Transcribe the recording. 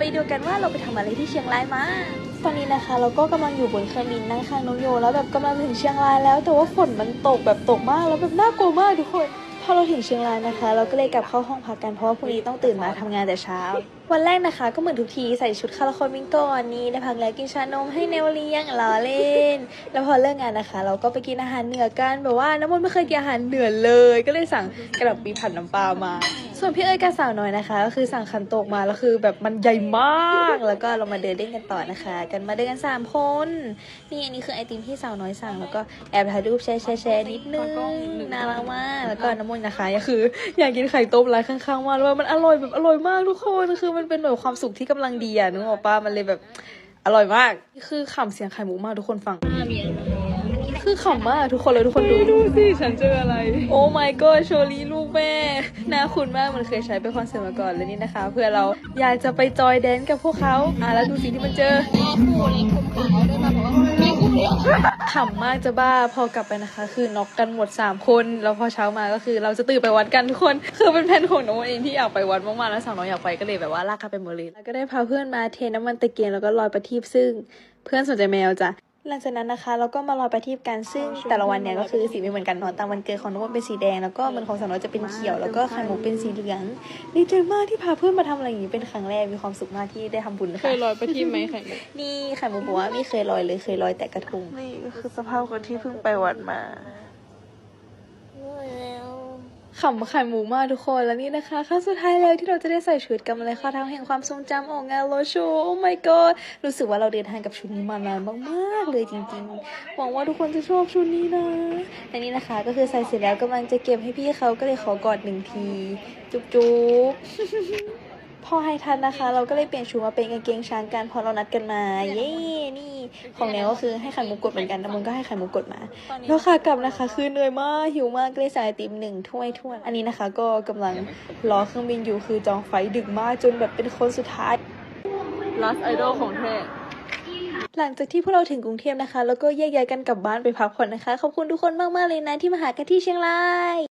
ไปดูกันว่าเราไปทำอะไรที่เชียงรายมา ตอนนี้นะคะเราก็กำลังอยู่บนเครื่องบินนั่งข้างน้องโย แล้วแบบกำลังถึงเชียงรายแล้ว แต่ว่าฝนมันตกแบบตกมากแล้วแบบน่ากลัวมากทุกคนพอเราถึงเชียงรายนะคะ เราก็เลยกลับเข้าห้องพักกันเพราะว่าพรุ่งนี้ต้องตื่นมาทำงานแต่เช้า วันแรกนะคะ ก็เหมือนทุกทีใส่ชุดคาราโคมิงก่อนนี่ได้พักแล้วกินชานมให้เนวเลี้ยงล้อเล่น แล้วพอเลิกงานนะคะ เราก็ไปกินอาหารเหนือกันแบบว่าน้ำมนต์ไม่เคยกินอาหารเหนือเลย ก็เลยสั่งกระหล่ำปีผัดน้ำปลามา ส่วนพี่เอ้ยกับสาวน้อยนะคะ ก็คือสั่งคันโตกมาแล้วคือแบบมันใหญ่มาก แล้วก็เรามาเดินเล่นกันต่อนะคะ กันมาเดินกันสามคนนี่อันนี้คือไอติมที่สาวน้อยสั่งแล้วก็แอบถ่ายรูปแชร์แชร์แชร์นิดนึงน่ารักมากแล้วก็น้ำมนต์นะคะก็คือ อยากกินไข่ต้มร้านข้างๆมากแล้วว่ามันอร่อยแบบอร่อยมากทุกคนคือมันเป็นแบบความสุขที่กำลังดีอะนึกออกปะมันเลยแบบ อร่อยมาก คือขำเสียงไข่มุกมากทุกคนฟัง คือขำมากทุกคนเลยทุกคนดู ดูสิฉันเจออะไร โอ้ my god โชลีลูกแม่น่าคุ้นมากมันเคยใช้ไปคอนเสิร์ตมาก่อนแล้วนี่นะคะ เพื่อเราอยากจะไปจอยแดนซ์กับพวกเขาอะแล้วดูสิ่งที่มันเจอข ขำมากจะบ้าพอกลับไปนะคะ คือน็อกกันหมด 3 คน แล้วพอเช้ามาก็คือเราจะตื่นไปวัดกันทุกคน คือเป็นแผนของน้องเองที่อยากไปวัดมากๆแล้วสาวน้องอยากไปก็เลยแบบว่าลากกันไปเมดเลยแล้วก็ได้พาเพื่อนมาเทน้ำมันตะเกียงแล้วก็ลอยประทีปซึ่ง เพื่อนสนใจแมวจ้ะ หลังจากนั้นนะคะเราก็มาลอยประทีปกันซึ่งแต่ละวันเนี่ยก็คือสีไม่เหมือนกันเนาะตามวันเกิดของน้องวันเป็นสีแดงแล้วก็มันของสาวน้อยจะเป็นเขียวแล้วก็ไข่มุกเป็นสีเหลืองดีใจมากที่พาเพื่อนมาทำอะไรอย่างนี้เป็นครั้งแรกมีความสุขมากที่ได้ทำบุญนะเคคะยลอยไปที่ไหมไข่มุกนี่ไข่มุกบอกว่าไม่เคยลอยเลยเคยลอยแต่กระทงนี่ก็คือสภาพคนที่เพิ่งไปวัดมา ขำไข่หมูมากทุกคนแล้วนี่นะคะครั้งสุดท้ายแล้วที่เราจะได้ใส่ชุดกำอะไรข้อเท้าแห่งความทรงจำออกงานโลโชว์โอ้ my god รู้สึกว่าเราเดินทางกับชุดนี้มานานมากๆเลยจริงๆ หวังว่าทุกคนจะชอบชุดนี้นะและนี่นะคะก็คือใส่เสร็จแล้วกำลังจะเก็บให้พี่เขาก็เลยขอกอดหนึ่งที จุ๊บจุ๊บ พอให้ทันนะคะ เราก็เลยเปลี่ยนชุดมาเป็นกางเกงช้างกันเพอเรานัดกันมา เย้นี่ของแนวก็คือให้ไข่มุกกดเหมือนกันน้ำมันก็ให้ไข่มุกกดมา แล้วค่ะกลับนะคะ คือเหนื่อยมากหิวมากก็เลยสั่งไอติมหนึ่งถ้วยถ้วนอันนี้นะคะ ก็กำลังรอเครื่องบินอยู่คือจองไฟล์ดึกมากจนแบบเป็นคนสุดท้าย last idol ของแท้หลังจากที่พวกเราถึงกรุงเทพนะคะ แล้วก็แยกย้ายกันกลับบ้านไปพักผ่อนนะคะ ขอบคุณทุกคนมาก ๆ เลยนะที่มาหากันที่เชียงราย